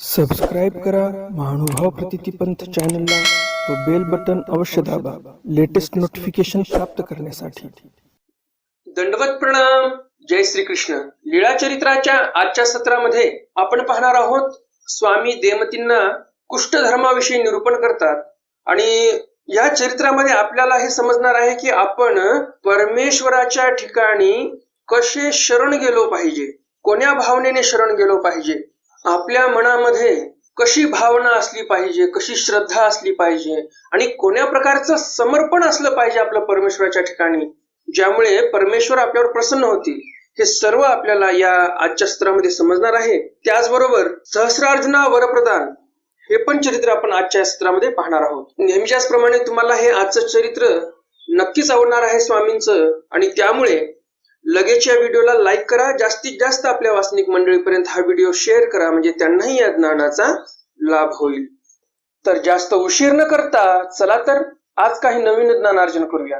Subscribe करा महानुभाव प्रतितीपंथ चॅनलला व बेल बटन अवश्य दाबा लेटेस्ट नोटिफिकेशन प्राप्त करण्यासाठी. दंडवत प्रणाम जय श्री कृष्ण लीळा चरित्राच्या आजच्या सत्रामध्ये आपण पाहणार आहोत स्वामी देमतींना कुष्ठ धर्माविषयी निरूपण करतात. आणि या चरित्रामध्ये आपल्याला हे समजणार आहे की आपण परमेश्वराच्या ठिकाणी कसे शरण गेलो पाहिजे कोण्या भावनेने शरण गेलो पाहिजे आपल्या मनामध्ये कशी भावना असली पाहिजे कशी श्रद्धा असली पाहिजे आणि कोण्या प्रकारचं समर्पण असलं पाहिजे आपलं परमेश्वराच्या ठिकाणी ज्यामुळे परमेश्वर आपल्यावर प्रसन्न होतील हे सर्व आपल्याला या आजच्या सत्रामध्ये समजणार आहे. त्याचबरोबर सहस्रार्जुना वरप्रदान हे पण चरित्र आपण आजच्या सत्रामध्ये पाहणार आहोत. नेहमीच्याच प्रमाणे तुम्हाला हे आजचं चरित्र नक्कीच आवडणार आहे स्वामींचं आणि त्यामुळे लगेच या व्हिडिओला लाईक करा. जास्तीत जास्त आपल्या वासनिक मंडळीपर्यंत हा व्हिडिओ शेअर करा. म्हणजे त्यांनाही या ज्ञानाचा लाभ होईल. तर जास्त उशीर न करता चला तर आज काही नवीन ज्ञान अर्जन करूया.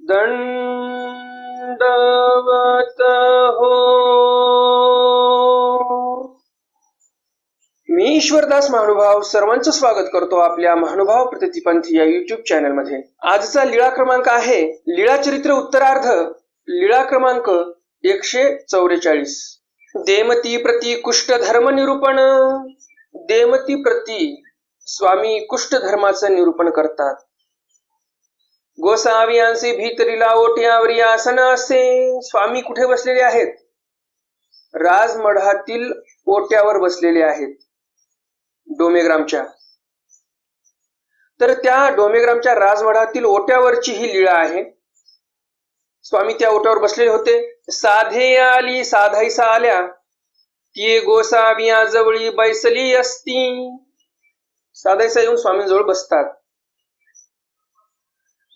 दंडवत हो. मी ईश्वरदास महानुभाव सर्वांचं स्वागत करतो आपल्या महानुभाव प्रतिपंथी या युट्यूब चॅनलमध्ये आजचा लीळा क्रमांक आहे लीळा चरित्र उत्तरार्ध. लीळा क्रमांक एकशे चौवेचाळीस. देमती प्रति कुष्ठ धर्म निरूपण. देमती प्रति स्वामी कुष्ठ धर्माचं निरूपण करतात. गोसावियांचे भीतरीला ओट्यावरी आसन असे स्वामी कुठे बसलेले आहेत? राजमढातील ओट्यावर बसलेले आहेत. डोमेग्रामच्या. तर त्या डोमेग्रामच्या राजमढातील ओट्यावरची ही लीळा आहे. स्वामी त्या ओट्यावर बसलेले होते. साधे आली साधाईसा आल्या ती गोसाविया जवळी बैसली असती. साधाईसा येऊन स्वामींजवळ बसतात.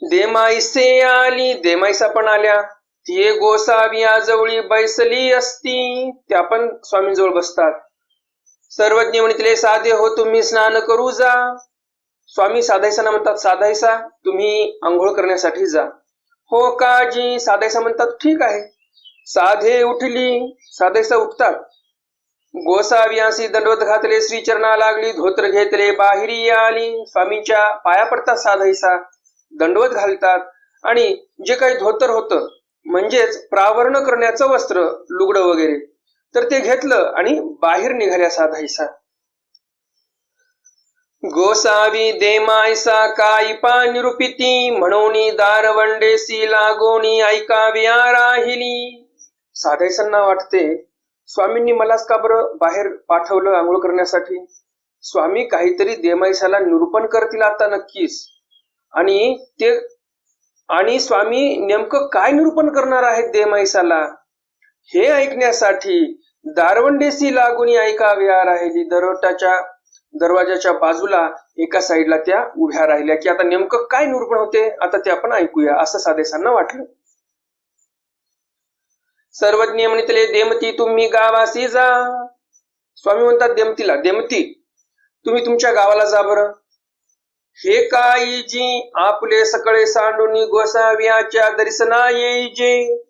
देमाईसे आली देमाईसा पण आल्या. ती गोसाविया जवळी बैसली असती. त्या पण स्वामींजवळ बसतात. सर्वज्ञ म्हणितले साधे हो तुम्ही स्नान करू जा. स्वामी साधायसाना म्हणतात साधायसा तुम्ही आंघोळ करण्यासाठी जा. हो काजी साधेसा म्हणतात ठीक आहे. साधे उठली साधेसा उठतात. गोसावियासी दंडवत घातले श्रीचरणा लागली धोत्र घेतले बाहेरी आली. स्वामींच्या पाया पडतात साधायसा दंडवत घालतात. आणि जे काही धोतर होतं म्हणजेच प्रावरण करण्याचं वस्त्र लुगडं वगैरे तर ते घेतलं आणि बाहेर निघाल्या साधायसा गोसावी देमायसा कायपा निरुपिती म्हणून दारवंडेसी लागोनी ऐकाव्या राहिली साधायसांना वाटते स्वामींनी मलाच का बरं बाहेर पाठवलं आंघोळ करण्यासाठी? स्वामी काहीतरी देमायसाला निरूपण करतील आता नक्कीच. आणि ते आणि स्वामी नेमकं काय निरूपण करणार आहेत देमायसाला हे ऐकण्यासाठी दारवंडेसी लागून ऐकाव्या राहिली दरोटाच्या दरवाजाच्या बाजूला एका साईडला त्या उभ्या राहिल्या. की आता नेमकं काय निरूपण होते आता ते आपण ऐकूया असं साधेसांना वाटलं. सर्वज्ञ म्हणितले देमती तुम्ही गावासी जा. स्वामी म्हणतात देमतीला देमती तुम्ही तुमच्या गावाला जा बरं. हे काई जी आपले सकळे सांडून गोसाव्याच्या दर्शना येईजे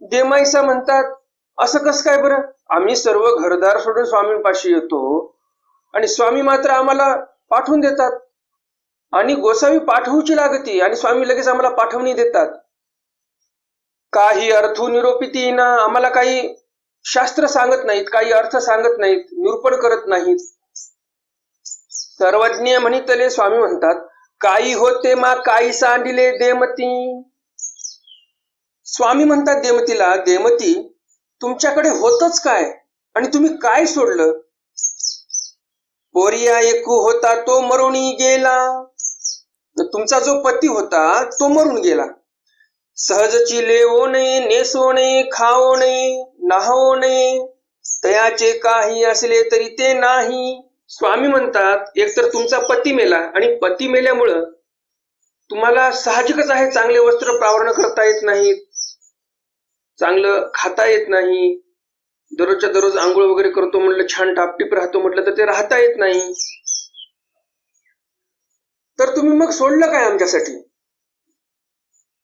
देमाईसा म्हणतात असं कस काय बरं? आम्ही सर्व घरदार सोडून स्वामींपाशी येतो. आणि स्वामी मात्र आम्हाला पाठवून देतात. आणि गोसावी पाठवूची लागती आणि स्वामी लगेच आम्हाला पाठवणी देतात. काही अर्थ निरोपिती ना आम्हाला काही शास्त्र सांगत नाहीत काही अर्थ सांगत नाहीत निरूपण करत नाहीत. सर्वज्ञ म्हणितले स्वामी म्हणतात काही होते मा काही सांडिले देमती. स्वामी म्हणतात देमतीला देमती तुमच्याकडे होतच काय? आणि तुम्ही काय सोडलं? पोरिया एकू होता तो मरुणी गेला. तुमचा जो पती होता तो मरून गेला. सहजची लेवो नये नेसो नये खाओ नये नाहो नये. तयाचे काही असले तरी ते नाही. स्वामी म्हणतात एकतर तुमचा पती मेला आणि पती मेल्यामुळं तुम्हाला साहजिकच आहे चांगले वस्त्र प्रावरण करता येत नाहीत. चांगलं खाता येत नाही. दररोजच्या दररोज आंघोळ वगैरे करतो म्हटलं छान टापटीप राहतो म्हटलं तर ते राहता येत नाही. तर तुम्ही मग सोडलं काय आमच्यासाठी?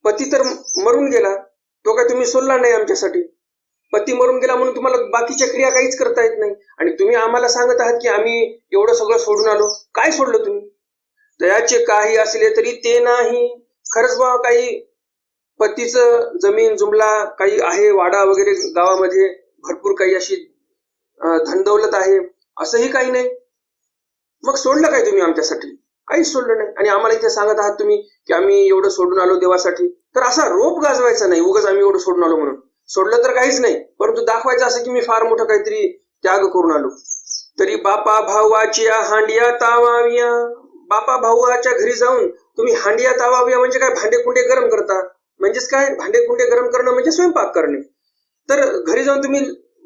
पती तर मरून गेला. तो काय तुम्ही सोडला नाही आमच्यासाठी? पती मरून गेला म्हणून तुम्हाला बाकीच्या क्रिया काहीच करता येत नाही. आणि तुम्ही आम्हाला सांगत आहात की आम्ही एवढं सगळं सोडून आलो. काय सोडलं तुम्ही? दयाचे काही असले तरी ते नाही. खरंच बा काही पतीचं जमीन जुमला काही आहे वाडा वगैरे गावामध्ये? भरपूर काही अशी अं, धनदौलत आहे. असंही काही नाही. मग सोडलं काय तुम्ही आमच्यासाठी? काहीच सोडलं नाही. आणि आम्हाला इथे सांगत आहात तुम्ही की आम्ही एवढं सोडून आलो देवासाठी. तर असा रोप गाजवायचा नाही. उगाच आम्ही एवढं सोडून आलो म्हणून. सोडलं तर काहीच नाही. परंतु दाखवायचं असं की मी फार मोठं काहीतरी त्याग करून आलो. तरी बापा भावाच्या हांडिया तावाविया. बापा भाऊच्या घरी जाऊन तुम्ही हांडिया तावाविया म्हणजे काय भांडे कुंडे गरम करता? म्हणजेच काय? भांडे कुंडे गरम करणं म्हणजे स्वयंपाक करणे. तर घरी जाऊन तुम्ही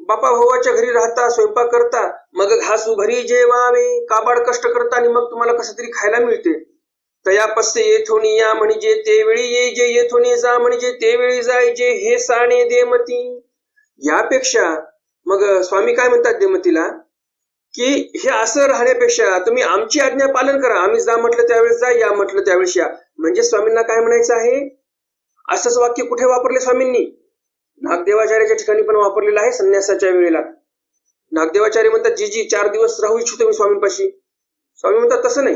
बापा भावाच्या घरी राहता स्वयंपाक करता मग घासू घरी जेवावे काबाड कष्ट करता आणि मग तुम्हाला कसं तरी खायला मिळते. तया पस्से येथोनी या म्हणजे ते वेळी ये जे येथोनी जा म्हणजे ते वेळी जायचे हे साणे देमती. यापेक्षा मग स्वामी काय म्हणतात देमतीला? की हे असं राहण्यापेक्षा तुम्ही आमची आज्ञा पालन करा. आम्ही जा म्हटलं त्यावेळेस जा या म्हटलं त्यावेळेस या. म्हणजे स्वामींना काय म्हणायचं आहे? असंच वाक्य कुठे वापरले स्वामींनी? नागदेवाचार्याच्या ठिकाणी पण वापरलेलं आहे संन्यासाच्या वेळेला. नागदेवाचार्य म्हणतात जी जी चार दिवस राहू इच्छितो मी स्वामींपाशी. स्वामी म्हणतात तसं नाही.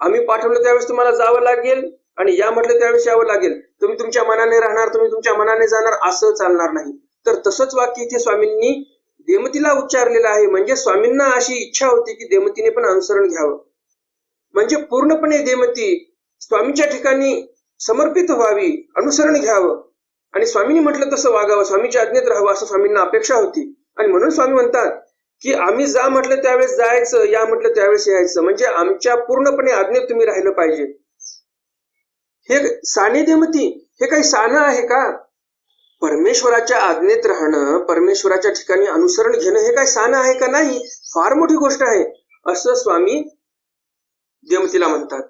आम्ही पाठवलं त्यावेळेस तुम्हाला जावं लागेल आणि या म्हटलं त्यावेळेस यावं लागेल. तुम्ही तुमच्या मनाने राहणार तुम्ही तुमच्या मनाने जाणार असं चालणार नाही. तर तसंच वाक्य इथे स्वामींनी देमतीला उच्चारलेलं आहे. म्हणजे स्वामींना अशी इच्छा होती की देमतीने पण अनुसरण घ्यावं. म्हणजे पूर्णपणे देमती स्वामीच्या ठिकाणी समर्पित व्हावी अनुसरण घ्यावं. आणि स्वामींनी म्हटलं तसं वागावं स्वामीच्या आज्ञेत राहावं असं स्वामींना अपेक्षा होती. आणि म्हणून स्वामी म्हणतात की आम्ही जा म्हटलं त्यावेळेस जायचं या म्हटलं त्यावेळेस यायचं. म्हणजे आमच्या पूर्णपणे आज्ञेत तुम्ही राहिलं पाहिजे. हे साने देमती हे काही सानं आहे का? परमेश्वराच्या आज्ञेत राहणं परमेश्वराच्या ठिकाणी अनुसरण घेणं हे काय सानं आहे का नाही? फार मोठी गोष्ट आहे असं स्वामी देमतीला म्हणतात.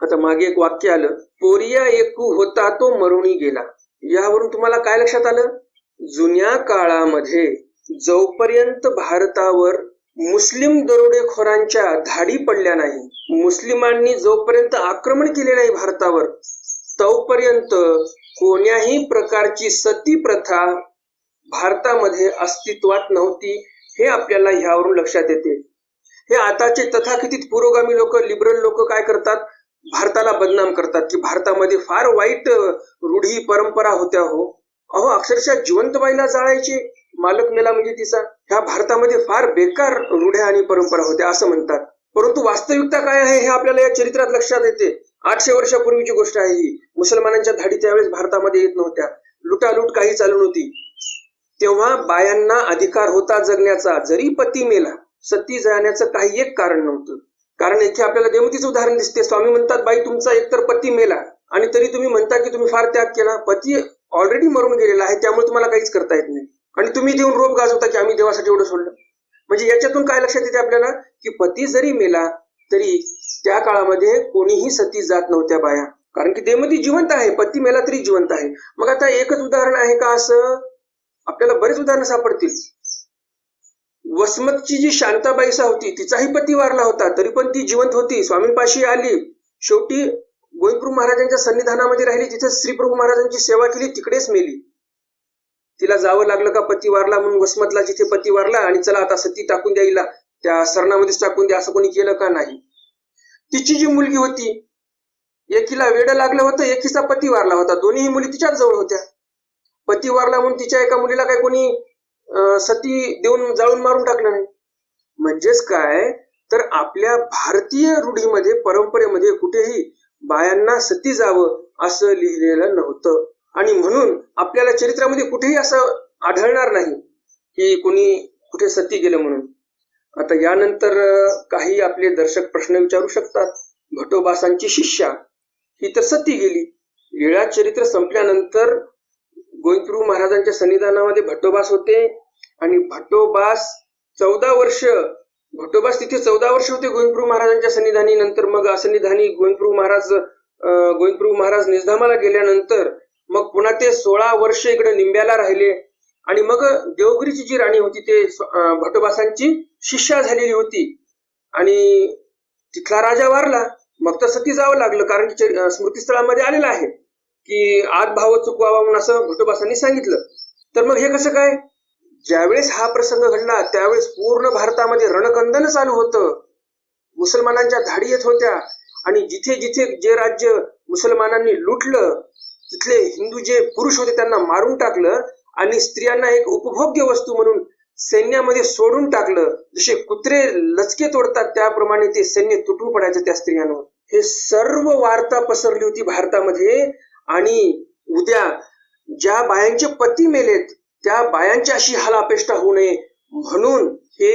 आता मागे एक वाक्य आलं पोरिया एकू होता तो मरुणी गेला. यावरून तुम्हाला काय लक्षात आलं? जुन्या काळामध्ये जोपर्यंत भारतावर मुस्लिम दरोडेखोरांच्या धाडी पडल्या नाही मुस्लिमांनी जोपर्यंत आक्रमण केले नाही भारतावर तोपर्यंत कोण्याही प्रकारची सती प्रथा भारतामध्ये अस्तित्वात नव्हती हे आपल्याला ह्यावरून लक्षात येते. हे आताचे तथाकथित पुरोगामी लोक लिबरल लोक काय करतात? भारताला बदनाम करतात की भारतामध्ये फार वाईट रूढी परंपरा होत्या हो. अहो अक्षरशः जिवंतबाईला जाळायची जाळायचे मालक मेला म्हणजे तिचा. ह्या भारतामध्ये फार बेकार रूढ्या आणि परंपरा होत्या असं म्हणतात. परंतु वास्तविकता काय आहे हे आपल्याला या चरित्रात लक्षात येते. आठशे वर्षापूर्वीची गोष्ट आहे ही. मुसलमानांच्या धाडी त्यावेळेस भारतामध्ये येत नव्हत्या. लुटालूट काही चालू नव्हती. तेव्हा बायांना अधिकार होता जगण्याचा. जरी पती मेला सती जाण्याचं काही एक कारण नव्हतं. कारण इथे आपल्याला देवतीचं उदाहरण दिसते. स्वामी म्हणतात बाई तुमचा एकतर पती मेला आणि तरी तुम्ही म्हणता की तुम्ही फार त्याग केला. पती ऑलरेडी मरून गेलेला आहे त्यामुळे तुम्हाला काहीच करता येत नाही. आणि तुम्ही देऊन रोप गाजवता की आम्ही देवासाठी एवढं सोडलं. म्हणजे याच्यातून काय लक्षात येते आपल्याला? की पती जरी मेला तरी त्या काळामध्ये कोणीही सती जात नव्हत्या बाया. कारण की देवती जिवंत आहे पती मेला तरी जिवंत आहे. मग आता एकच उदाहरण आहे का असं? आपल्याला बरेच उदाहरणं सापडतील. वसमतची जी शांताबाईसा होती तिचाही पती वारला होता तरी पण ती जिवंत होती. स्वामीपाशी आली. शेवटी गोविंदप्रभू महाराजांच्या सन्निधानामध्ये राहिली. तिथे श्रीप्रभू महाराजांची सेवा केली तिकडेच मेली. तिला जावं लागलं का पती वारला म्हणून वसमतला जिथे पती वारला आणि चला आता सती टाकून द्यायला त्या सरणामध्येच टाकून द्या असं कोणी केलं का नाही? तिची जी मुलगी होती एकीला वेड लागलं होतं एकीचा पती वारला होता. दोन्ही मुली तिच्याच जवळ होत्या. पती वारला म्हणून तिच्या एका मुलीला काय कोणी सती देऊन जाळून मारून टाकलं नाही. म्हणजेच काय? तर आपल्या भारतीय रूढीमध्ये परंपरेमध्ये कुठेही बायांना सती जावं असं लिहिलेलं नव्हतं. आणि म्हणून आपल्याला चरित्रामध्ये कुठेही असं आढळणार नाही की कोणी कुठे सती गेलं म्हणून. आता यानंतर काही आपले दर्शक प्रश्न विचारू शकतात. भटोबासांची शिष्या ही तर सती गेली. लीळा चरित्र संपल्यानंतर गोविंदप्रभू महाराजांच्या सन्निधानामध्ये भट्टोबास होते आणि भट्टोबास चौदा वर्ष भट्टोबास तिथे चौदा वर्ष होते गोविंदप्रभू महाराजांच्या सन्निधानी. नंतर मग असन्निधानी गोविंदप्रभू महाराज गोविंदप्रभू महाराज निजधामाला गेल्यानंतर मग पुन्हा ते सोळा वर्ष इकडे निंब्याला राहिले. आणि मग देवगिरीची जी राणी होती ते भट्टोबासांची शिष्या झालेली होती. आणि तिथला राजा वारला. मग तर सती जावं लागलं कारण की स्मृतीस्थळामध्ये आलेला स्मृतिस्थळामध्ये आलेलं आहे. की आत भाव चुकवावा म्हणून असं भट्टोबासांनी सांगितलं. तर मग हे कसं काय? ज्यावेळेस हा प्रसंग घडला त्यावेळेस पूर्ण भारतामध्ये रणकंदन चालू होतं. मुसलमानांच्या धाडी येत होत्या. आणि जिथे जिथे जे राज्य मुसलमानांनी लुटलं तिथले हिंदू जे पुरुष होते त्यांना मारून टाकलं आणि स्त्रियांना एक उपभोग्य वस्तू म्हणून सैन्यामध्ये सोडून टाकलं. जसे कुत्रे लचके तोडतात त्याप्रमाणे ते सैन्य तुटून पडायचं त्या स्त्रियांवर. हे सर्व वार्ता पसरली होती भारतामध्ये. आणि उद्या ज्या बायांचे पती मेलेत त्या बायांची अशी हाल अपेष्टा होऊ नये. म्हणून हे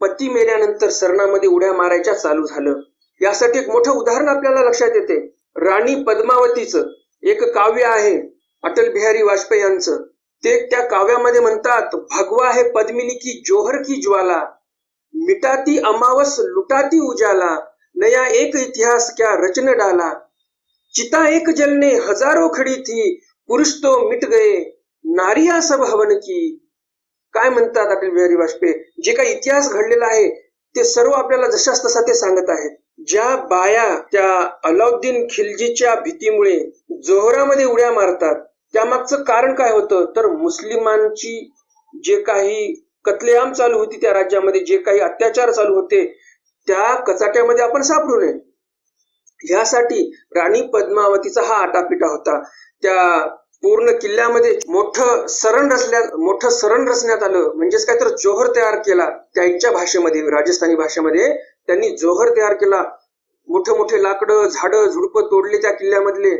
पती मेल्यानंतर सरणामध्ये उड्या मारायच्या चालू झालं. यासाठी एक मोठं उदाहरण आपल्याला लक्षात येते. राणी पद्मावतीचं एक काव्य आहे अटल बिहारी वाजपेयी यांचं. ते त्या काव्यामध्ये म्हणतात भगवा हे पद्मिनी की जोहर की ज्वाला मिटाती अमावस लुटाती उजाला नया एक इतिहास क्या रचन डाला चिता एक जलने हजारों खड़ी थी पुरुष तो मिट गए नारिया सब हवन की। काय म्हणतात अटल बिहारी वाजपेयी? जे काही इतिहास घडलेला आहे ते सर्व आपल्याला जशाच तसा ते सांगत आहेत. ज्या बाया त्या अलाउद्दीन खिलजीच्या भीतीमुळे जोहरामध्ये उड्या मारतात त्यामागचं कारण काय होतं? तर मुस्लिमांची जे काही कत्लेआम चालू होती त्या राज्यामध्ये जे काही अत्याचार चालू होते त्या कचाट्यामध्ये आपण सापडू नये. ह्यासाठी राणी पद्मावतीचा हा आटापिटा होता. त्या पूर्ण किल्ल्यामध्ये मोठं सरण रचल्या मोठं सरण रचण्यात आलं. म्हणजेच काय तर जोहर तयार केला. त्यांच्या भाषेमध्ये राजस्थानी भाषेमध्ये त्यांनी जोहर तयार केला. मोठे मोठे लाकडं झाडं झुडपं तोडले त्या किल्ल्यामधले.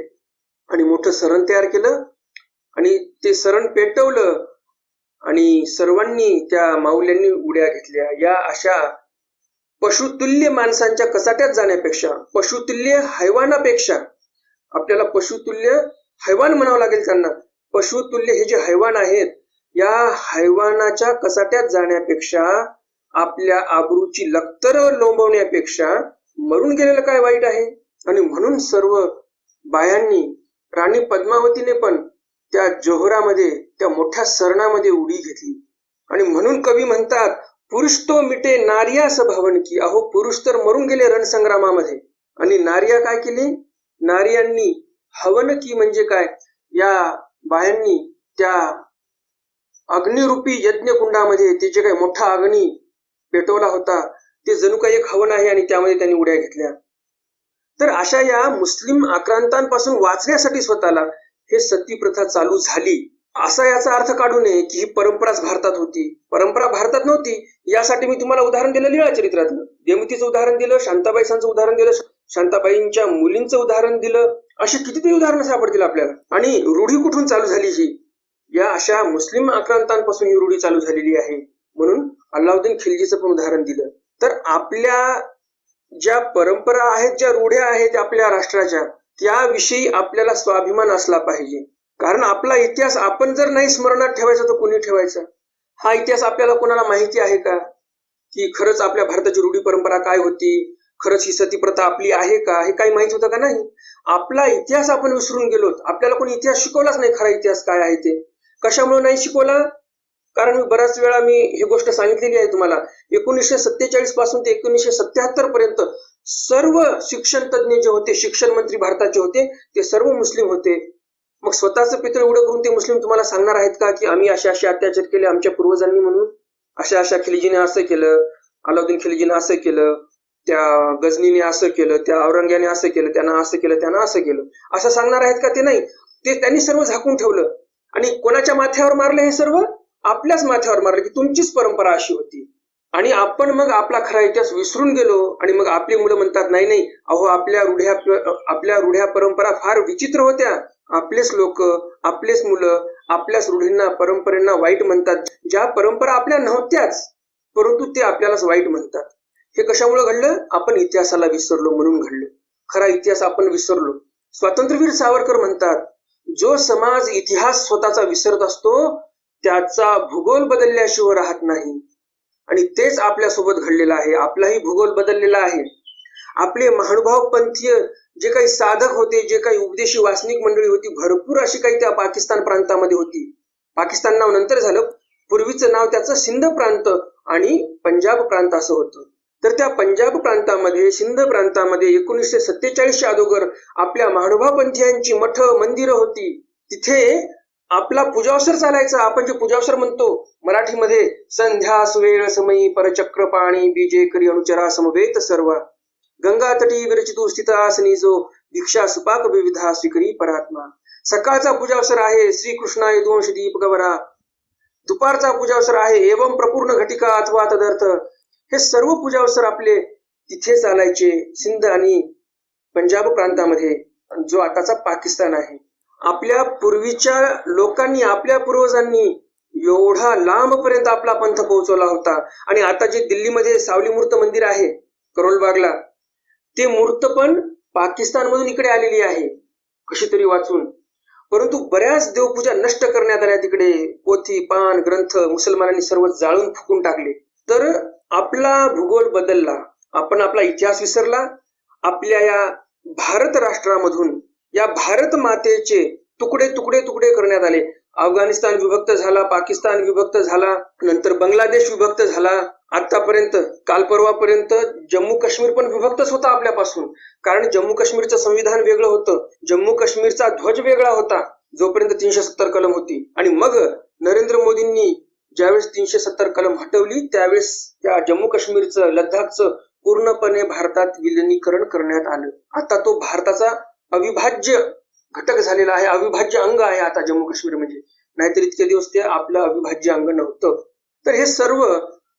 आणि मोठं सरण तयार केलं. आणि ते सरण पेटवलं. आणि सर्वांनी त्या माऊल्यांनी उड्या घेतल्या. या अशा पशुतुल्य माणसांच्या कचाट्यात जाण्यापेक्षा पशुतुल्य हैवानापेक्षा आपल्याला पशुतुल्य हैवान म्हणावं लागेल त्यांना. पशुतुल्य हे जे हैवान आहेत या हैवानाच्या कचाट्यात जाण्यापेक्षा आपल्या आबरूची लक्तर लोंबवण्यापेक्षा मरून गेलेलं काय वाईट आहे? आणि म्हणून सर्व बायांनी राणी पद्मावतीने पण त्या जोहरामध्ये त्या मोठ्या सरणामध्ये उडी घेतली. आणि म्हणून कवी म्हणतात पुरुष तो मिटे नार्या भवन की अहो पुरुष तर मरून गेले रणसंग्रामामध्ये. आणि नार्या काय केली? नार्यांनी हवन की म्हणजे काय? या बायांनी त्या अग्निरूपी यज्ञकुंडामध्ये ते जे काही मोठा अग्नी पेटवला होता. ते जणू काही एक हवन आहे आणि त्यामध्ये त्यांनी उड्या घेतल्या. तर अशा या मुस्लिम आक्रांतांपासून वाचण्यासाठी स्वतःला हे सती प्रथा चालू झाली. असा याचा अर्थ काढू नये की ही परंपराच भारतात होती. परंपरा भारतात नव्हती. यासाठी मी तुम्हाला उदाहरण दिलं लिळा चरित्रातलं. देमतीचं उदाहरण दिलं शांताबाईसांचं उदाहरण दिलं शांताबाईंच्या मुलींचं उदाहरण दिलं अशी कितीतरी उदाहरणं सापडतील आपल्याला. आणि रूढी कुठून चालू झाली ही? या अशा मुस्लिम आक्रांतांपासून ही रूढी चालू झालेली आहे. म्हणून अल्लाउद्दीन खिलजीचं पण उदाहरण दिलं. तर आपल्या ज्या परंपरा आहेत ज्या रूढ्या आहेत आपल्या राष्ट्राच्या त्याविषयी आपल्याला स्वाभिमान असला पाहिजे. कारण आपला इतिहास आपण जर नाही स्मरणात ठेवायचा तर कोणी ठेवायचा? हा इतिहास आपल्याला कोणाला माहिती आहे का? की खरंच आपल्या भारताची रूढी परंपरा काय होती? खरंच ही सती प्रथा आपली आहे का? हे काही माहीत होतं का नाही? आपला इतिहास आपण विसरून गेलो. आपल्याला कोणी इतिहास शिकवलाच नाही खरा इतिहास काय आहे ते? कशामुळे नाही शिकवला? कारण मी बऱ्याच वेळा मी ही गोष्ट सांगितलेली आहे तुम्हाला. एकोणीसशे सत्तेचाळीसपासून ते एकोणीसशे सत्याहत्तर पर्यंत सर्व शिक्षण तज्ज्ञ जे होते शिक्षण मंत्री भारताचे होते ते सर्व मुस्लिम होते. मग स्वतःचं पितळ उडं करून ते मुस्लिम तुम्हाला सांगणार आहेत का की आम्ही असे असे अत्याचार केले आमच्या पूर्वजांनी म्हणून? अशा अशा खिलजीने असं केलं अलाउद्दीन खिलजीने असं केलं त्या गजनीने असं केलं त्या औरंग्याने असं केलं त्यांना असं केलं त्यांना असं केलं. असं सांगणार आहेत का ते नाही? ते त्यांनी सर्व झाकून ठेवलं. आणि कोणाच्या माथ्यावर मारले हे सर्व? आपल्याच माथ्यावर मारले की तुमचीच परंपरा अशी होती. आणि आपण मग आपला खरा इतिहास विसरून गेलो आणि मग आपली मुलं म्हणतात नाही नाही अहो आपल्या रूढ्या आपल्या रूढ्या परंपरा फार विचित्र होत्या. आपलेच लोक आपलेच मुलं आपल्याच रूढींना परंपरेंना वाईट म्हणतात. ज्या परंपरा आपल्या नव्हत्याच परंतु ते आपल्यालाच वाईट म्हणतात. हे कशामुळे घडलं? आपण इतिहासाला विसरलो म्हणून घडलं. खरा इतिहास आपण विसरलो. स्वातंत्र्यवीर सावरकर म्हणतात जो समाज इतिहास स्वतःचा विसरत असतो त्याचा भूगोल बदलल्याशिवाय राहत नाही. आणि तेच आपल्यासोबत घडलेलं आहे. आपलाही भूगोल बदललेला आहे. आपले महानुभाव पंथीय जे काही साधक होते जे काही उपदेशी वासनिक मंडळी होती भरपूर अशी काही त्या पाकिस्तान प्रांतामध्ये होती. पाकिस्तान नाव नंतर झालं. पूर्वीचं नाव त्याचं सिंध प्रांत आणि पंजाब प्रांत असं होतं. तर त्या पंजाब प्रांतामध्ये सिंध प्रांतामध्ये एकोणीसशे सत्तेचाळीसच्या अगोदर आपल्या महानुभाव पंथीयांची मठ मंदिरं होती. तिथे आपला पूजावसर चालायचा. आपण जे पूजावसर म्हणतो मराठीमध्ये संध्या सुवेळ समयी परचक्र पाणी बीजे करी अनुचरा समवेत सर्व. गंगा तटी विरचितू स्थित आसनी जो भिक्षा सुपाक विविधा स्वीकरी परात्मा. सकाळचा पूजावसर आहे श्रीकृष्णा यदुवंश दीप गवरा. दुपारचा पूजावसर आहे एवं प्रपूर्ण घटिका अथवा तदर्थ. हे सर्व पूजावसर आपले तिथे चालायचे सिंध आणि पंजाब प्रांतामध्ये जो आताचा पाकिस्तान आहे. आपल्या पूर्वीच्या लोकांनी आपल्या पूर्वजांनी एवढा लांब पर्यंत आपला पंथ पोहोचवला होता. आणि आता जे दिल्लीमध्ये सावली मूर्त मंदिर आहे करोलबागला ते मूर्त पण पाकिस्तानमधून इकडे आलेली आहे कशी तरी वाचून. परंतु बऱ्याच देवपूजा नष्ट करण्यात आल्या तिकडे. पोथी पान ग्रंथ मुसलमानांनी सर्व जाळून फुकून टाकले. तर आपला भूगोल बदलला. आपण आपला इतिहास विसरला. आपल्या या भारत राष्ट्रामधून या भारत मातेचे तुकडे तुकडे तुकडे करण्यात आले. अफगाणिस्तान विभक्त झाला पाकिस्तान विभक्त झाला नंतर बांगलादेश विभक्त झाला. आतापर्यंत काल परवापर्यंत जम्मू काश्मीर पण विभक्तच होता आपल्यापासून. कारण जम्मू काश्मीरचं संविधान वेगळं होतं. जम्मू काश्मीरचा ध्वज वेगळा होता. जोपर्यंत तीनशे सत्तर कलम होती. आणि मग नरेंद्र मोदींनी ज्यावेळेस तीनशे सत्तर कलम हटवली त्यावेळेस त्या जम्मू काश्मीरचं लद्दाखचं पूर्णपणे भारतात विलिनीकरण करण्यात आलं. आता तो भारताचा अविभाज्य घटक झालेला आहे अविभाज्य अंग आहे आता जम्मू काश्मीर म्हणजे. नाहीतर इतके दिवस ते आपलं अविभाज्य अंग नव्हतं. तर हे सर्व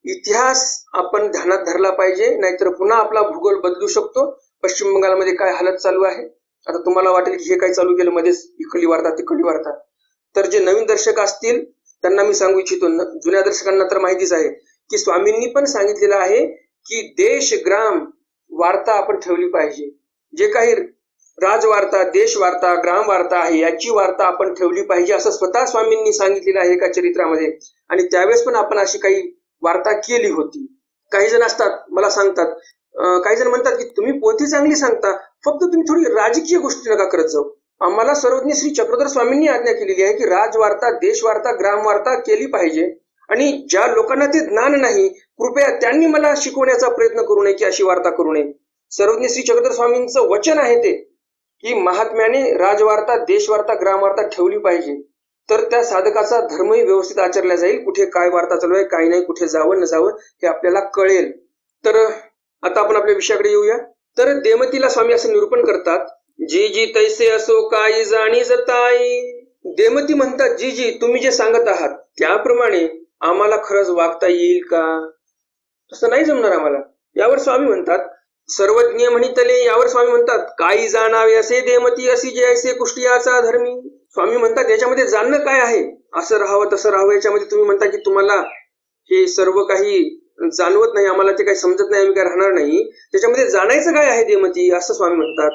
इतिहास आपण ध्यानात धरला पाहिजे नाहीतर पुन्हा आपला भूगोल बदलू शकतो. पश्चिम बंगालमध्ये काय हालत चालू आहे? आता तुम्हाला वाटेल की हे काय चालू केलं मध्येच इकडली वार्ता तिकडली वार्ता तर जे नवीन दर्शक असतील त्यांना मी सांगू इच्छितो जुन्या दर्शकांना तर माहितीच आहे की स्वामींनी पण सांगितलेलं आहे की देश ग्राम वार्ता आपण ठेवली पाहिजे. जे काही राजवार्ता देश वार्ता ग्राम वार्ता आहे याची वार्ता आपण ठेवली पाहिजे असं स्वतः स्वामींनी सांगितलेलं आहे एका चरित्रामध्ये. आणि त्यावेळेस पण आपण अशी काही वार्ता केली होती. काही जण असतात मला सांगतात काही जण म्हणतात की तुम्ही पोथी चांगली सांगता फक्त तुम्ही थोडी राजकीय गोष्टी नका करत जाऊ. आम्हाला सर्वज्ञ श्री चक्रधर स्वामींनी आज्ञा केलेली आहे की राजवार्ता देशवार्ता ग्रामवार्ता केली पाहिजे. आणि ज्या लोकांना ते ज्ञान नाही कृपया त्यांनी मला शिकवण्याचा प्रयत्न करू नये की अशी वार्ता करू नये. सर्वज्ञ श्री चक्रधर स्वामींचं वचन आहे ते की महात्म्याने राजवार्ता देशवार्ता ग्रामवार्ता ठेवली पाहिजे. तर त्या साधकाचा धर्मही व्यवस्थित आचरला जाईल. कुठे काय वार्ता चालू आहे काही नाही कुठे जावं न जावं हे आपल्याला कळेल. तर आता आपण आपल्या विषयाकडे येऊया. तर देमतीला स्वामी असं निरूपण करतात जी जी तैसे असो काही जाणी जताई देमती म्हणतात जी जी तुम्ही जे सांगत आहात त्याप्रमाणे आम्हाला खरंच वागता येईल का? तसं नाही जमणार आम्हाला. यावर स्वामी म्हणतात सर्वज्ञ म्हणितले यावर स्वामी म्हणतात काही जाणावे असे देमती अशी जे असे कुष्टियाचा धर्मी. स्वामी म्हणतात याच्यामध्ये जाणणं काय आहे? असं राहावं तसं राहावं. याच्यामध्ये तुम्ही म्हणता की तुम्हाला हे सर्व काही जाणवत नाही आम्हाला ते काही समजत नाही आम्ही काय राहणार नाही. त्याच्यामध्ये जाणायचं काय आहे देमती असं स्वामी म्हणतात.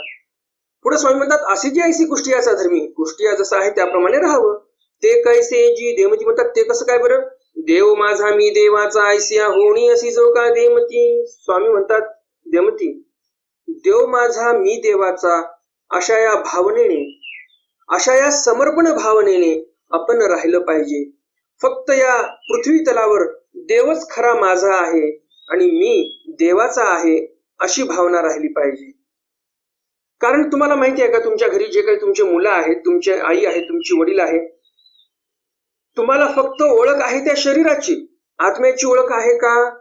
पुढे स्वामी म्हणतात अशी जी ऐसी कुष्टियाचा धर्मी गोष्टी जसं आहे त्याप्रमाणे राहावं. ते कैसे जी देमती म्हणतात ते कसं काय बरं? देव माझा मी देवाचा ऐसिया होणी अशी जो का देमती स्वामी म्हणतात देमती देव माझा मी देवाचा अशा या भावनेने अशा या समर्पण भावनेने आपण राहिलं पाहिजे. फक्त या पृथ्वी तलावर देवच खरा माझा आहे आणि मी देवाचा आहे अशी भावना राहिली पाहिजे. कारण तुम्हाला माहिती आहे का तुमच्या घरी जे काही तुमचे मुलं आहेत तुमचे आई आहे तुमची वडील आहे तुम्हाला फक्त ओळख आहे त्या शरीराची. आत्म्याची ओळख आहे का?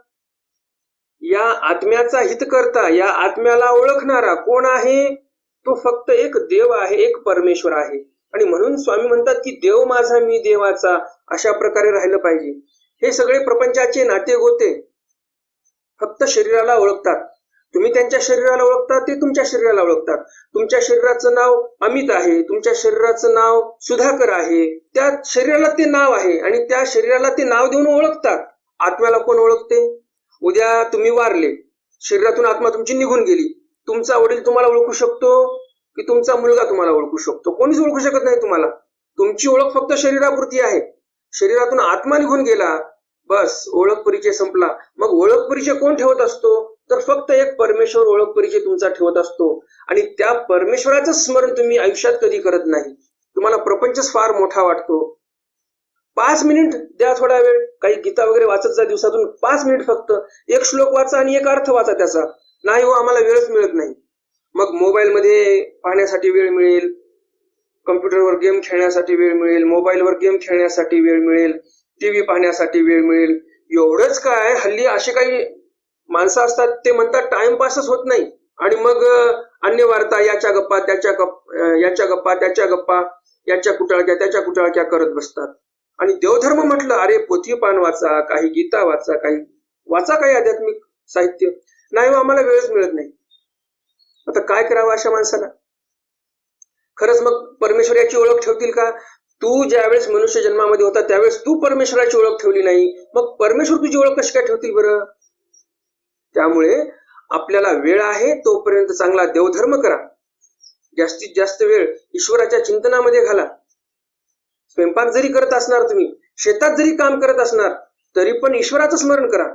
या आत्म्याचा हित करता या आत्म्याला ओळखणारा कोण आहे? तो फक्त एक देव आहे एक परमेश्वर आहे. आणि म्हणून स्वामी म्हणतात की देव माझा मी देवाचा. अशा प्रकारे राहिलं पाहिजे. हे सगळे प्रपंचाचे नाते गोते फक्त शरीराला ओळखतात. तुम्ही त्यांच्या शरीराला ओळखता ते तुमच्या शरीराला ओळखतात. तुमच्या शरीराचं नाव अमित आहे तुमच्या शरीराचं नाव सुधाकर आहे. त्या शरीराला ते नाव आहे आणि त्या शरीराला ते नाव देऊन ओळखतात. आत्म्याला कोण ओळखते? उद्या तुम्ही वारले. शरीरातून आत्मा तुमची निघून गेली. तुमचा वडील तुम्हाला ओळखू शकतो की तुमचा मुलगा तुम्हाला ओळखू शकतो? कोणीच ओळखू शकत नाही तुम्हाला. तुमची ओळख फक्त शरीरापुरती आहे. शरीरातून आत्मा निघून गेला बस ओळख परिचय संपला. मग ओळख परिचय कोण ठेवत असतो? तर फक्त एक परमेश्वर ओळख परिचय तुमचा ठेवत असतो. आणि त्या परमेश्वराचं स्मरण तुम्ही आयुष्यात कधी करत नाही. तुम्हाला प्रपंचच फार मोठा वाटतो. पाच मिनिट द्या थोडा वेळ. काही गीता वगैरे वाचत जा दिवसातून पाच मिनिट फक्त. एक श्लोक वाचा आणि एक अर्थ वाचा त्याचा. नाही हो आम्हाला वेळच मिळत नाही. मग मोबाईल मध्ये पाहण्यासाठी वेळ मिळेल कम्प्युटरवर गेम खेळण्यासाठी वेळ मिळेल मोबाईलवर गेम खेळण्यासाठी वेळ मिळेल टीव्ही पाहण्यासाठी वेळ मिळेल. एवढंच काय हल्ली असे काही माणसं असतात ते म्हणतात टाइमपासच होत नाही. आणि मग अन्य वार्ता याच्या गप्पा त्याच्या गप याच्या गप्पा त्याच्या गप्पा याच्या कुटाळक्या त्याच्या कुटाळक्या करत बसतात. आणि देवधर्म म्हटलं अरे पोथी पान वाचा काही गीता वाचा काही वाचा काही आध्यात्मिक साहित्य? नाही हो, आम्हाला वेळच मिळत नाही. आता काय करावं अशा माणसाला? खरंच मग परमेश्वर याची ओळख ठेवतील का? तू ज्यावेळेस मनुष्य जन्मामध्ये होता त्यावेळेस तू परमेश्वराची ओळख ठेवली नाही. मग परमेश्वर तुझी ओळख कशी काय ठेवतील बरं? त्यामुळे आपल्याला वेळ आहे तोपर्यंत चांगला देवधर्म करा. जास्तीत जास्त वेळ ईश्वराच्या चिंतनामध्ये घाला. स्वयंपाक जरी करत असणार तुम्ही शेतात जरी काम करत असणार तरी पण ईश्वराचं स्मरण करा.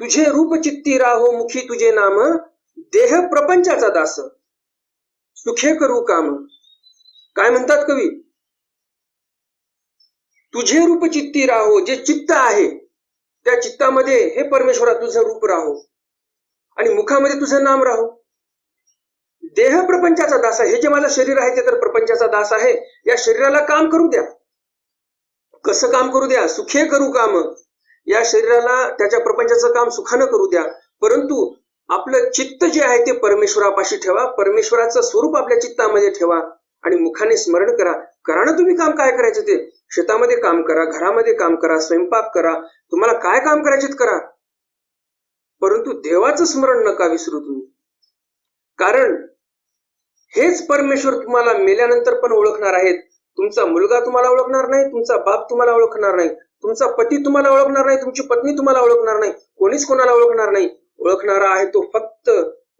तुझे रूप चित्ती राहो मुखी तुझे नाम देह प्रपंचाचा दास. सुखे करू काम. काय म्हणतात कवी? तुझे रूप चित्ती राहो जे चित्त आहे त्या चित्तामध्ये हे परमेश्वरा तुझं रूप राहो. आणि मुखामध्ये तुझं नाम राहो. देह प्रपंचाचा दास आहे. हे जे माझं शरीर आहे ते तर प्रपंचाचा दास आहे. या शरीराला काम करू द्या. कसं काम करू द्या? सुखे करू काम. या शरीराला त्याच्या प्रपंचाचं काम सुखानं करू द्या. परंतु आपलं चित्त जे आहे ते परमेश्वरापाशी ठेवा. परमेश्वराचं स्वरूप आपल्या चित्तामध्ये ठेवा आणि मुखाने स्मरण करा. करा ना तुम्ही काम काय करायचं ते? शेतामध्ये काम करा घरामध्ये काम करा स्वयंपाक करा. तुम्हाला काय काम करायचे करा. परंतु देवाचं स्मरण नका विसरू तुम्ही. कारण हेच परमेश्वर तुम्हाला मेल्यानंतर पण ओळखणार आहेत. तुमचा मुलगा तुम्हाला ओळखणार नाही तुमचा बाप तुम्हाला ओळखणार नाही. तुमचा पती तुम्हाला ओळखणार नाही तुमची पत्नी तुम्हाला ओळखणार नाही कोणीच कोणाला ओळखणार नाही. ओळखणारा आहे तो फक्त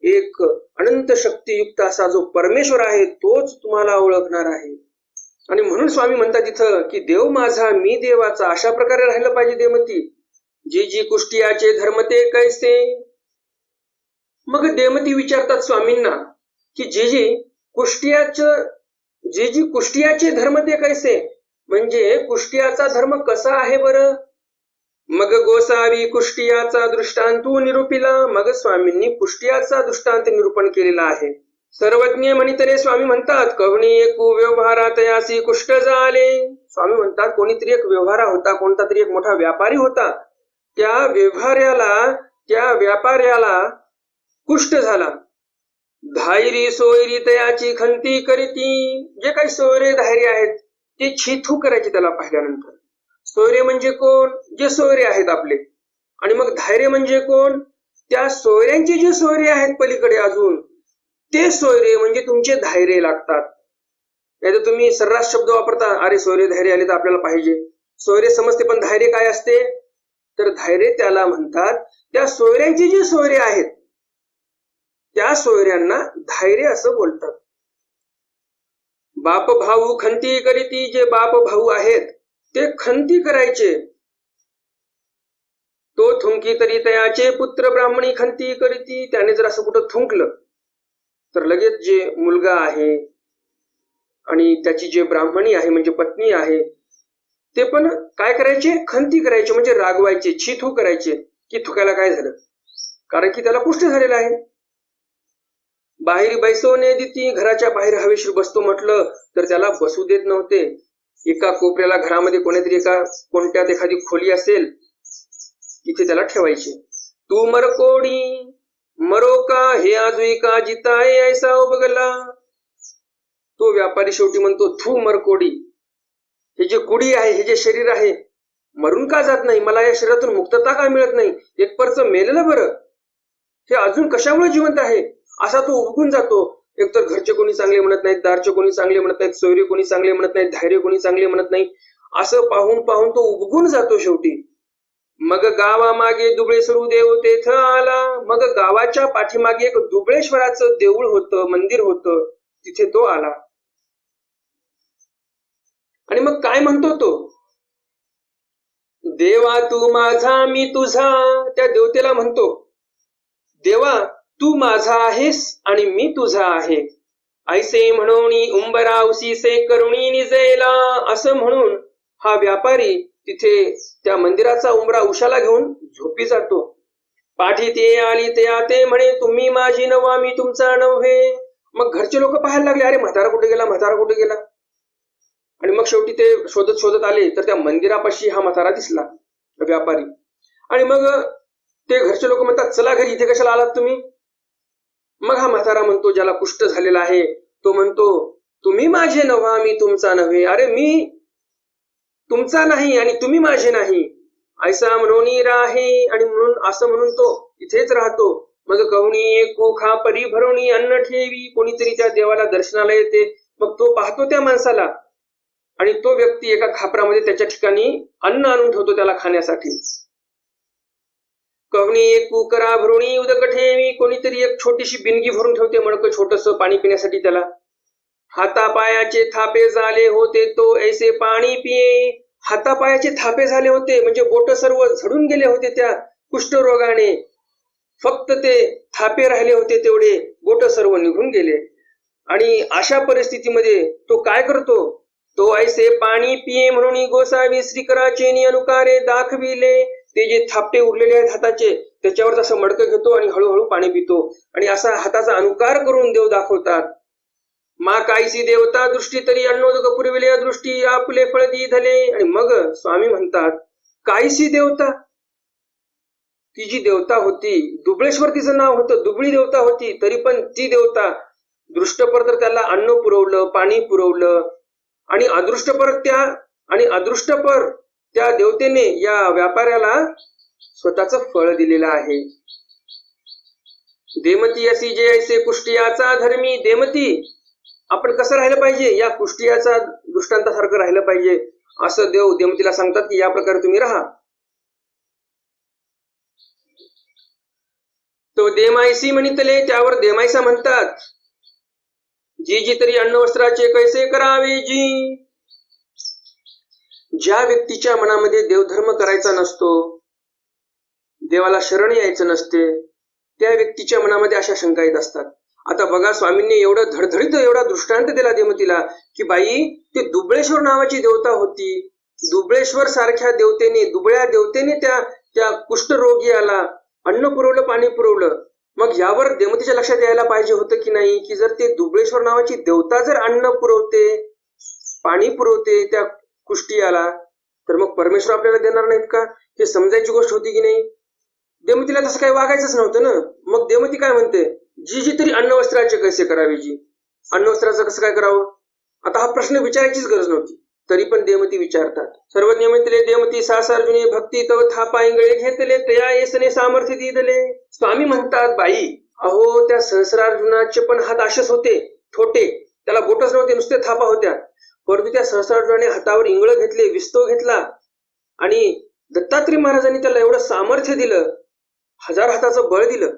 एक अनंत शक्तियुक्त असा जो परमेश्वर आहे तोच तुम्हाला ओळखणार आहे. आणि म्हणून स्वामी म्हणतात तिथं की देव माझा मी देवाचा अशा प्रकारे राहिलं पाहिजे देमती जी जी कुष्टियाचे धर्म ते कैसे? मग देमती विचारतात स्वामींना की जे जे कुष्टियाच जे जी कुष्टियाचे धर्म ते कैसे? म्हणजे कुष्टियाचा धर्म कसा आहे बरं? मग गोसावी कुष्टियाचा दृष्टांतू निरूपिला मग स्वामींनी कुष्टियाचा दृष्टांत निरूपण केलेला आहे. सर्वज्ञ म्हणितरे स्वामी म्हणतात कवणी एक व्यवहारात यासी कुष्ट झाले स्वामी म्हणतात कोणीतरी एक व्यवहारा होता कोणता तरी एक मोठा व्यापारी होता. त्या व्यवहार्याला त्या व्यापाऱ्याला कुष्ट झाला. धायरी सोयरी तयाची खंती करीती. जे काही सोयरे धायरी आहेत ते छेथू करायचे त्याला पाहिल्यानंतर. सोयरे म्हणजे कोण? जे सोयरे आहेत आपले. आणि मग धायरे म्हणजे कोण? त्या सोयऱ्यांचे जे सोयरे आहेत पलीकडे अजून ते सोयरे म्हणजे तुमचे धायरे लागतात. नाही तर तुम्ही सर्रास शब्द वापरता अरे सोयरे धैर्य आले तर आपल्याला पाहिजे. सोयरे समजते पण धायरे काय असते? तर धायरे त्याला म्हणतात त्या सोयऱ्यांचे जे सोयरे आहेत त्या सोयऱ्यांना धायरे असं बोलतात. बाप भाऊ खंती करीती जे बाप भाऊ आहेत ते खंती करायचे. तो थुंकी तरी तयाचे पुत्र ब्राह्मणी खंती करीती त्याने जर असं कुठं थुंकलं तर लगेच जे मुलगा आहे आणि त्याची जे ब्राह्मणी आहे म्हणजे पत्नी आहे ते पण काय करायचे? खंती करायचे म्हणजे रागवायचे छिथू करायचे की थुकायला काय झालं? कारण की त्याला कुष्ट झालेलं आहे. बाहेर बैसवणे ती घराच्या बाहेर हवेशीर बसतो म्हटलं तर त्याला बसू देत नव्हते. एका कोपऱ्याला घरामध्ये कोणीतरी एका कोणत्यात एखादी खोली असेल तिथे त्याला ठेवायचे. तू मरकोडी मरो का? हे आजू का जिताय ऐसा बघला तो व्यापारी शेवटी म्हणतो थू मरकोडी हे जे कुडी आहे हे जे शरीर आहे मरून का जात नाही? मला या शरीरातून मुक्तता का मिळत नाही? एक परच मेलेलं बरं. हे अजून कशामुळे जिवंत आहे? असा तो उघडून जातो. एकतर घरचे कोणी चांगले म्हणत नाहीत दारचे कोणी चांगले म्हणत नाहीत सोयरे कोणी चांगले म्हणत नाहीत धैर्य कोणी चांगले म्हणत नाही असं पाहून पाहून तो उगून जातो शेवटी. मग गावामागे दुबळेश्वर देव तेथ आला. मग गावाच्या पाठीमागे एक दुबळेश्वराचं देऊळ होतं मंदिर होतं तिथे तो आला. आणि मग काय म्हणतो तो? देवा तू माझा मी तुझा त्या देवतेला म्हणतो देवा तू माझा आहेस आणि मी तुझा आहे. ऐसे म्हणून उंबरा उसीसे करुणी निजेला असं म्हणून हा व्यापारी तिथे त्या मंदिराचा उंबरा उशाला घेऊन झोपी जातो. पाठी ते आली ते आते म्हणे तुम्ही माझी नवा मी तुमचा नव्हे मग घरचे लोक पाहायला लागले अरे म्हातारा कुठे गेला म्हातारा कुठे गेला? आणि मग शेवटी ते शोधत शोधत आले तर त्या मंदिरापाशी हा म्हातारा दिसला व्यापारी. आणि मग ते घरचे लोक म्हणतात चला घरी इथे कशाला आलात तुम्ही? मग हा म्हातारा म्हणतो ज्याला कुष्ट झालेला आहे तो म्हणतो तुम्ही माझे नव्हा मी तुमचा नव्हे. अरे मी तुमचा नाही आणि तुम्ही माझे नाही. ऐसा म्हणून राहे आणि म्हणून असं म्हणून तो इथेच राहतो. मग कवणी कोखा परी भरवणी अन्न ठेवी कोणीतरी त्या देवाला दर्शनाला येते. मग तो पाहतो त्या माणसाला. आणि तो व्यक्ती एका खापरामध्ये त्याच्या ठिकाणी अन्न आणून ठेवतो त्याला खाण्यासाठी. कवणी एक कुकरा भरुणी उदक ठेवी कोणीतरी एक छोटीशी बिनगी भरून ठेवते मडकं छोटस पाणी पिण्यासाठी त्याला. हातापायाचे थापे झाले होते तो ऐसे पाणी पिये हातापायाचे थापे झाले होते म्हणजे बोट सर्व झडून गेले होते त्या कुष्ठरोगाने. फक्त ते थापे राहिले होते तेवढे बोट सर्व निघून गेले. आणि अशा परिस्थितीमध्ये तो काय करतो? तो ऐसे पाणी पिये म्हणून गोसावी श्रीकराचे अनुकारे दाखविले. ते जे थापटे उरलेले आहेत हाताचे त्याच्यावर तसं मडकं घेतो आणि हळूहळू पाणी पितो. आणि असा हाताचा अनुकार करून देव दाखवतात. मा कायसी देवता दृष्टी तरी अन्नोदक पुरविले दृष्टी आपले फळ दी धले आणि मग स्वामी म्हणतात कायसी देवता? ती जी देवता होती दुबळेश्वर तिचं नाव होतं दुबळी देवता होती तरी पण ती देवता दृष्टपर तर त्याला अन्न पुरवलं पाणी पुरवलं. आणि अदृष्टपर त्या आणि अदृष्टपर त्या देवतेने या व्यापाऱ्याला स्वतःच फळ दिलेलं आहे. देमती असी जे ऐसे कुष्टियाचा धर्मी देमती. आपण कसं राहिलं पाहिजे? या कुष्टियाचा दृष्टांतासारखं राहिलं पाहिजे. असं देव देमतीला सांगतात की या प्रकारे तुम्ही राहा. तो देमायसी म्हणितले त्यावर देमायसा म्हणतात जी जी तरी अन्न वस्त्राचे कैसे करावे जी? ज्या व्यक्तीच्या मनामध्ये देवधर्म करायचा नसतो देवाला शरण यायचं नसते त्या व्यक्तीच्या मनामध्ये अशा शंका येत असतात. आता बघा स्वामींनी एवढं धडधडीत एवढा दृष्टांत दिला देमतीला की बाई ते दुबळेश्वर नावाची देवता होती. दुबळेश्वर सारख्या देवतेने दुबळ्या देवतेने त्या त्या कुष्ठरोगी आला अन्न पुरवलं पाणी पुरवलं. मग यावर देवतेच्या लक्षात यायला पाहिजे होतं की नाही की जर ते दुबळेश्वर नावाची देवता जर अन्न पुरवते पाणी पुरवते त्या कुष्टियाला तर मग परमेश्वर आपल्याला देणार नाहीत का? हे समजायची गोष्ट होती की नाही? देवतीला तसं काही वागायचंच नव्हतं ना? मग देवती काय म्हणते? जी जी तरी अन्नवस्त्राचे कसे करावे जी? अन्नवस्त्राचं कसं काय करावं? आता हा प्रश्न विचारायचीच गरज नव्हती. तरी पण देवती विचारतात. सर्व नियमितले देवती सासार्जुने भक्ती तव थापा इंगळे घेतले तया येसने सामर्थ्य दिदले. स्वामी म्हणतात बाई अहो त्या सहस्रार्जुनाचे पण हात असेच होते थोटे त्याला बोटच नव्हते नुसते थापा होत्या. परंतु त्या सहस्रार्जुनाने हातावर इंगळ घेतले विस्तव घेतला आणि दत्तात्री महाराजांनी त्याला एवढं सामर्थ्य दिलं हजार हाताचं बळ दिलं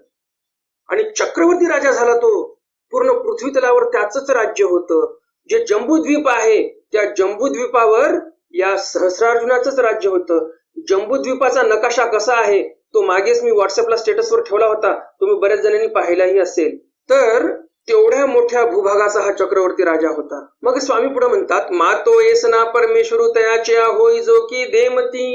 आणि चक्रवर्ती राजा झाला तो. पूर्ण पृथ्वी तलावर त्याच राज्य होतं. जे जम्बूद्वीप आहे त्या जम्बूद्वीपावर या सहस्रार्जुनाचंच राज्य होतं. जम्बूद्वीपाचा नकाशा कसा आहे तो मागेच मी व्हॉट्सअपला स्टेटसवर ठेवला होता. तुम्ही बऱ्याच जणांनी पाहिलाही असेल. तर तेवढ्या मोठ्या भूभागाचा हा चक्रवर्ती राजा होता. मग स्वामी पुढे म्हणतात मातो येसना परमेश्वर तयाचे होई जो की देमती.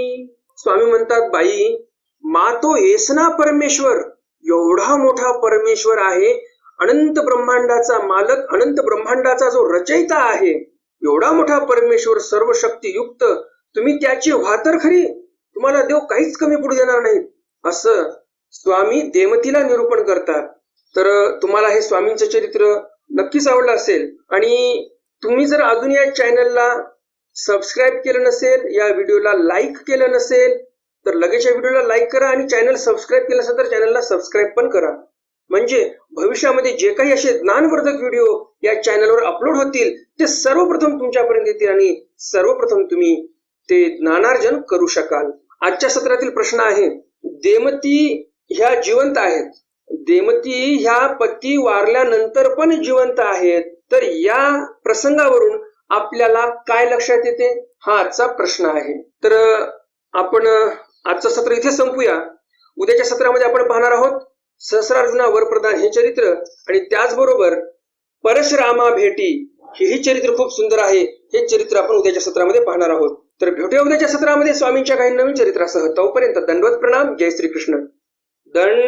स्वामी म्हणतात बाई मातो येसना परमेश्वर एवढा मोठा परमेश्वर आहे अनंत ब्रह्मांडाचा मालक अनंत ब्रह्मांडाचा जो रचयिता आहे एवढा मोठा परमेश्वर सर्व शक्तियुक्त तुम्ही त्याची वातर खरी तुम्हाला देव काहीच कमी पडू देणार नाही. असं स्वामी देमतीला निरूपण करतात. तर तुम्हाला हे स्वामींचं चरित्र नक्कीच आवडलं असेल. आणि तुम्ही जर अजून या चॅनलला सबस्क्राईब केलं नसेल या व्हिडिओला लाईक केलं नसेल तर लगेच या व्हिडिओला लाईक करा आणि चॅनल सबस्क्राईब केलं असेल तर चॅनलला सबस्क्राईब पण करा. म्हणजे भविष्यामध्ये जे काही असे ज्ञानवर्धक व्हिडिओ या चॅनलवर अपलोड होतील ते सर्वप्रथम तुमच्यापर्यंत येतील आणि सर्वप्रथम तुम्ही ते ज्ञानार्जन करू शकाल. आजच्या सत्रातील प्रश्न आहे देमती ह्या जिवंत आहेत. देमती ह्या पती वारल्यानंतर पण जिवंत आहेत. तर या प्रसंगावरून आपल्याला काय लक्षात येते? हा आजचा प्रश्न आहे. तर आपण आजचं सत्र इथे संपूया. उद्याच्या सत्रामध्ये आपण पाहणार आहोत सहस्रार्जुना वरप्रधान हे चरित्र आणि त्याचबरोबर परशुरामा भेटी हेही चरित्र खूप सुंदर आहे. हे चरित्र आपण उद्याच्या सत्रामध्ये पाहणार आहोत. तर भेटूया उद्याच्या सत्रामध्ये. स्वामींच्या काही नवीन चरित्रासह. तोपर्यंत दंडवत प्रणाम. जय श्रीकृष्ण. दंड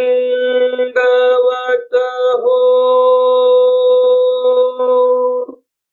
हो